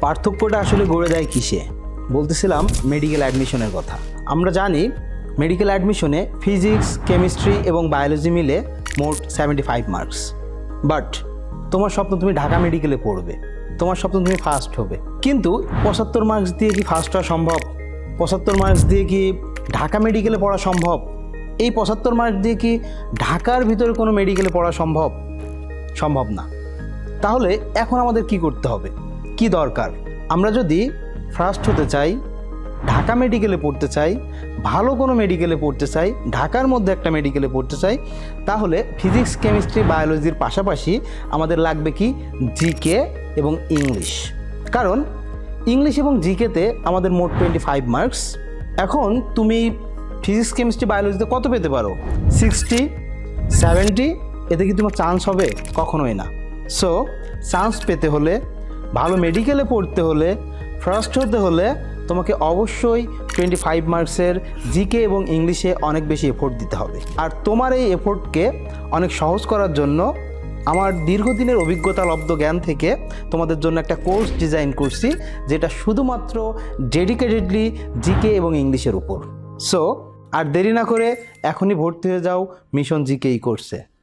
পার্থক্যটা আসলে গড়ে দেয় কিসে? বলতেছিলাম মেডিকেল অ্যাডমিশনের কথা। আমরা জানি মেডিকেল অ্যাডমিশনে ফিজিক্স কেমিস্ট্রি এবং বায়োলজি মিলে মোট সেভেন্টি ফাইভ মার্কস বাট তোমার স্বপ্ন তুমি ঢাকা মেডিকেলে পড়বে। তোমার স্বপ্ন তুমি ফার্স্ট হবে। কিন্তু পঁচাত্তর মার্কস দিয়ে কি ফার্স্ট হওয়া সম্ভব? পঁচাত্তর মার্কস দিয়ে কি ঢাকা মেডিকেলে পড়া সম্ভব? এই পঁচাত্তর মার্কস দিয়ে কি ঢাকার ভিতরে কোনো মেডিকেলে পড়া সম্ভব? সম্ভব না। তাহলে এখন আমাদের কি করতে হবে? কি দরকার? আমরা যদি ফার্স্ট হতে চাই, ঢাকা মেডিকেলে পড়তে চাই, ভালো কোনো মেডিকেলে পড়তে চাই, ঢাকার মধ্যে একটা মেডিকেলে পড়তে চাই, তাহলে ফিজিক্স কেমিস্ট্রি বায়োলজির পাশাপাশি আমাদের লাগবে কি? জিকে এবং ইংলিশ কারণ ইংলিশ এবং জিকেতে আমাদের মোট টোয়েন্টি ফাইভ মার্কস এখন তুমি ফিজিক্স কেমিস্ট্রি বায়োলজিতে কত পেতে পারো? সিক্সটি সেভেন্টি এতে কি তোমার চান্স হবে? কখনোই না। সো চান্স পেতে হলে ভালো মেডিকেলে পড়তে হলে ফার্স্ট হতে হলে তোমাকে অবশ্যই টোয়েন্টি ফাইভ মার্কসের জিকে এবং ইংলিশে অনেক বেশি এফোর্ট দিতে হবে। আর তোমার এই এফোর্টকে অনেক সহজ করার জন্য আমার দীর্ঘদিনের অভিজ্ঞতা লব্ধ জ্ঞান থেকে তোমাদের জন্য একটা কোর্স ডিজাইন করছি, যেটা শুধুমাত্র ডেডিকেটেডলি জিকে এবং ইংলিশের উপর। সো আর দেরি না করে এখনই ভর্তি হয়ে যাও মিশন জিকে এই কোর্সে